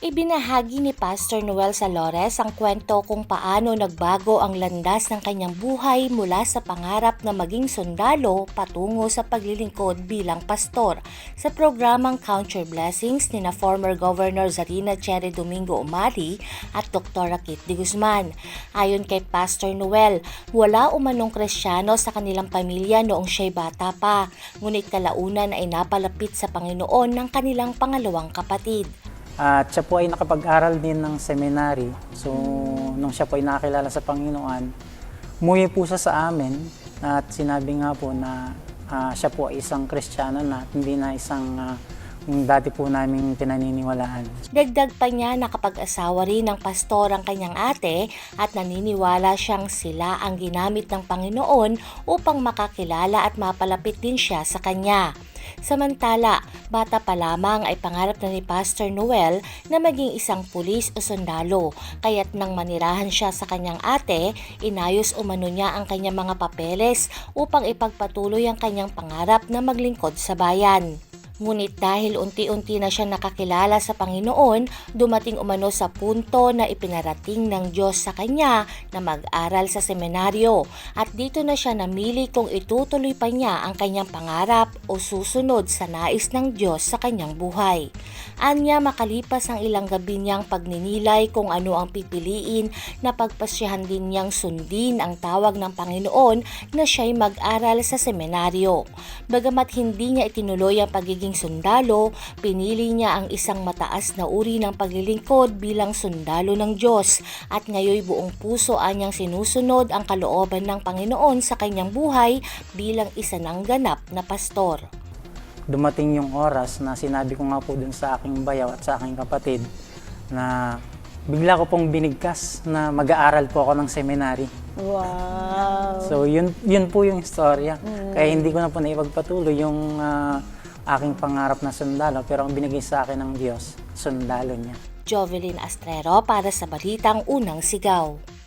Ibinahagi ni Pastor Noel Salores ang kwento kung paano nagbago ang landas ng kanyang buhay mula sa pangarap na maging sundalo patungo sa paglilingkod bilang pastor sa programang Count Your Blessings ni na former Governor Zarina Cherry Domingo Umali at Dr. Kit de Guzman. Ayon kay Pastor Noel, wala umanong kresyano sa kanilang pamilya noong siya'y bata pa, ngunit kalaunan ay napalapit sa Panginoon ng kanilang pangalawang kapatid. At siya po ay nakapag-aral din ng seminary. So, nung siya po ay nakakilala sa Panginoon, umuwi po siya sa amin at sinabi nga po na ah, siya po ay isang Kristiyano na hindi na isang yung dati po namin pinaniniwalaan. Dagdag pa niya na kapag asawa rin ng pastor ang kanyang ate at naniniwala siyang sila ang ginamit ng Panginoon upang makakilala at mapalapit din siya sa kanya. Samantala, bata pa lamang ay pangarap na ni Pastor Noel na maging isang pulis o sundalo. Kaya't nang manirahan siya sa kanyang ate, inayos umano niya ang kanyang mga papeles upang ipagpatuloy ang kanyang pangarap na maglingkod sa bayan. Ngunit dahil unti-unti na siya nakakilala sa Panginoon, dumating umano sa punto na ipinarating ng Diyos sa kanya na mag-aral sa seminaryo at dito na siya namili kung itutuloy pa niya ang kanyang pangarap o susunod sa nais ng Diyos sa kanyang buhay. Anya makalipas ang ilang gabi niyang pagninilay kung ano ang pipiliin na pagpasyahan din niyang sundin ang tawag ng Panginoon na siya'y mag-aral sa seminaryo. Bagamat hindi niya itinuloy ang pagiging sundalo, pinili niya ang isang mataas na uri ng paglilingkod bilang sundalo ng Diyos at ngayoy buong puso anyang sinusunod ang kalooban ng Panginoon sa kanyang buhay bilang isa ng ganap na pastor. Dumating yung oras na sinabi ko nga po dun sa aking bayaw at sa aking kapatid na bigla ko pong binigkas na mag-aaral po ako ng seminary. Wow. So yun yun po yung istorya. Kaya hindi ko na po naipagpatuloy yung ah, aking pangarap na sundalo pero ang binigay sa akin ng Diyos, sundalo niya. Jovelyn Astrero para sa Balitang Unang Sigaw.